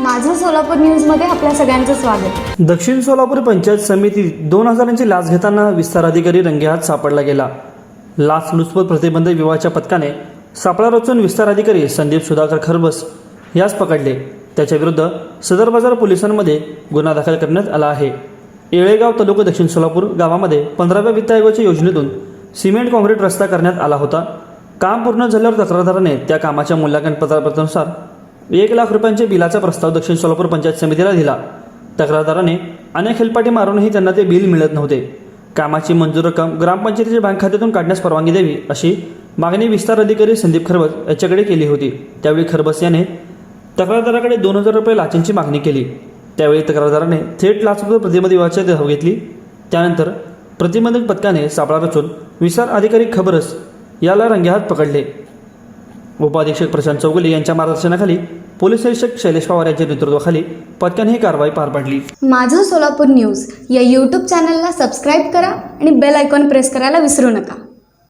माझं सोलापूर न्यूजमध्ये आपल्या सगळ्यांचं स्वागत. दक्षिण सोलापूर पंचायत समिती दोन हजारांची लाच घेताना विस्तार अधिकारी रंगेहात सापडला गेला. लाचलुचपत प्रतिबंध विभागाच्या पथकाने सापळा रचून विस्तार अधिकारी संदीप सुधाकर खरबस यास पकडले. त्याच्याविरुद्ध सदर बाजार पोलिसांमध्ये गुन्हा दाखल करण्यात आला आहे. येळेगाव तालुका दक्षिण सोलापूर गावामध्ये पंधराव्या वित्त आयोगाच्या योजनेतून सिमेंट काँक्रीट रस्ता करण्यात आला होता. काम पूर्ण झाल्यावर तक्रारदाराने त्या कामाच्या मूल्यांकन पत्रानुसार एक लाख रुपयांच्या बिलाचा प्रस्ताव दक्षिण सोलापूर पंचायत समितीला दिला. तक्रारदाराने अनेक हेलपाटी मारूनही त्यांना ते बिल मिळत नव्हते. कामाची मंजूर रक्कम ग्रामपंचायतीच्या बँक खात्यातून काढण्यास परवानगी द्यावी अशी मागणी विस्तार अधिकारी संदीप खरबस याच्याकडे केली होती. त्यावेळी खरबस याने तक्रारदाराकडे दोन हजार रुपये लाचेंची मागणी केली. त्यावेळी तक्रारदाराने थेट लाचलुचपत प्रतिबंध धाव घेतली. त्यानंतर प्रतिबंधक पथकाने सापळा रचून विस्तार अधिकारी खबरस याला रंगेहात पकडले. उपाधीक्षक प्रशांत चौगुले यांच्या मार्गदर्शनाखाली पोलीस अधीक्षक शैलेश पवार यांच्या नेतृत्वाखाली पथकाने ही कारवाई पार पाडली. माझं सोलापूर न्यूज या यूट्यूब चॅनलला सबस्क्राईब करा आणि बेल आयकॉन प्रेस करायला विसरू नका.